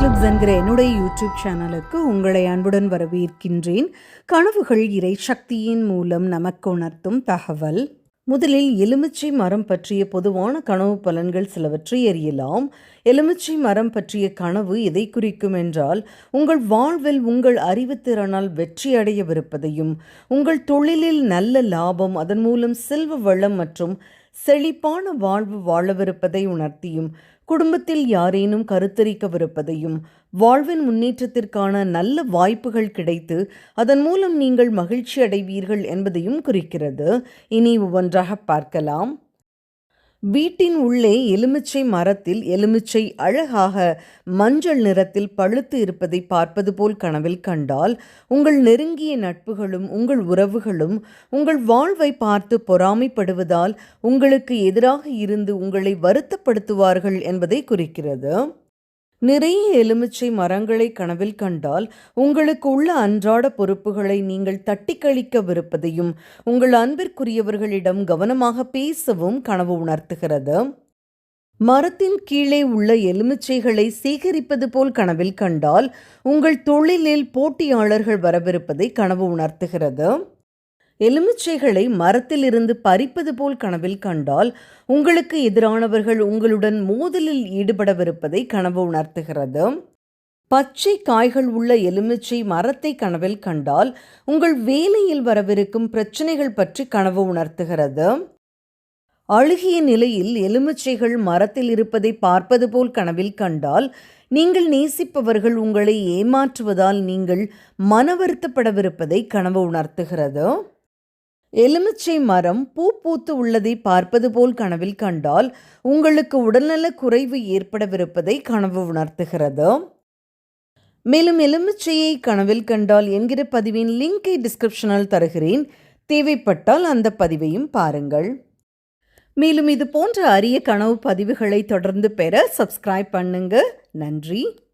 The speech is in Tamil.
கிளிப்ஸ் என்கிற என்னுடைய யூடியூப் சேனலுக்கு உங்களை அன்புடன் வரவேற்கின்றேன். கனவுகள் இறை சக்தியின் மூலம் நமக்கு உணர்த்தும் தகவல். முதலில் எலுமிச்சை மரம் பற்றிய பொதுவான கனவு பலன்கள் சிலவற்றை அறியலாம். எலுமிச்சை மரம் பற்றிய கனவு எதை குறிக்கும் என்றால் உங்கள் வாழ்வில் உங்கள் அறிவுத்திறனால் வெற்றி அடையவிருப்பதையும் உங்கள் தொழிலில் நல்ல லாபம் அதன் மூலம் செல்வ வளம் மற்றும் செழிப்பான வாழ்வு வாழவிருப்பதை உணர்த்தியும் குடும்பத்தில் யாரேனும் கருத்தரிக்கவிருப்பதையும் வாழ்வின் முன்னேற்றத்திற்கான நல்ல வாய்ப்புகள் கிடைத்து அதன் மூலம் நீங்கள் மகிழ்ச்சி அடைவீர்கள் என்பதையும் குறிக்கிறது. இனி ஒவ்வொன்றாக பார்க்கலாம். வீட்டின் உள்ளே எலுமிச்சை மரத்தில் எலுமிச்சை அழகாக மஞ்சள் நிறத்தில் பழுத்து இருப்பதை பார்ப்பது போல் கனவில் கண்டால் உங்கள் நெருங்கிய நட்புகளும் உங்கள் உறவுகளும் உங்கள் வாழ்வை பார்த்து பொறாமைப்படுவதால் உங்களுக்கு எதிராக இருந்து உங்களை வருத்தப்படுத்துவார்கள் என்பதை குறிக்கிறது. நிறைய எலுமிச்சை மரங்களை கனவில் கண்டால் உங்களுக்கு உள்ள அன்றாட பொறுப்புகளை நீங்கள் தட்டி கழிக்கவிருப்பதையும் உங்கள் அன்பிற்குரியவர்களிடம் கவனமாக பேசவும் கனவு உணர்த்துகிறது. மரத்தின் கீழே உள்ள எலுமிச்சைகளை சேகரிப்பது போல் கனவில் கண்டால் உங்கள் தொழிலில் போட்டியாளர்கள் வரவிருப்பதை கனவு உணர்த்துகிறது. எலுமிச்சைகளை மரத்திலிருந்து பறிப்பது போல் கனவில் கண்டால் உங்களுக்கு எதிரானவர்கள் உங்களுடன் மோதலில் ஈடுபடவிருப்பதை கனவு உணர்த்துகிறது. பச்சை காய்கள் உள்ள எலுமிச்சை மரத்தை கனவில் கண்டால் உங்கள் வேலையில் வரவிருக்கும் பிரச்சனைகள் பற்றி கனவு உணர்த்துகிறது. அழுகிய நிலையில் எலுமிச்சைகள் மரத்தில் இருப்பதை பார்ப்பது போல் கனவில் கண்டால் நீங்கள் நேசிப்பவர்கள் உங்களை ஏமாற்றுவதால் நீங்கள் மனவருத்தப்படவிருப்பதை கனவு உணர்த்துகிறது. எலுமிச்சை மரம் பூ பூத்து உள்ளதை பார்ப்பது போல் கனவில் கண்டால் உங்களுக்கு உடல்நல குறைவு ஏற்படவிருப்பதை கனவு உணர்த்துகிறது. மேலும் எலுமிச்சையை கனவில் கண்டால் என்கிற பதிவின் லிங்கை டிஸ்கிரிப்ஷனில் தருகிறேன். தேவைப்பட்டால் அந்த பதிவையும் பாருங்கள். மேலும் இது போன்ற அரிய கனவு பதிவுகளை தொடர்ந்து பெற சப்ஸ்கிரைப் பண்ணுங்க. நன்றி.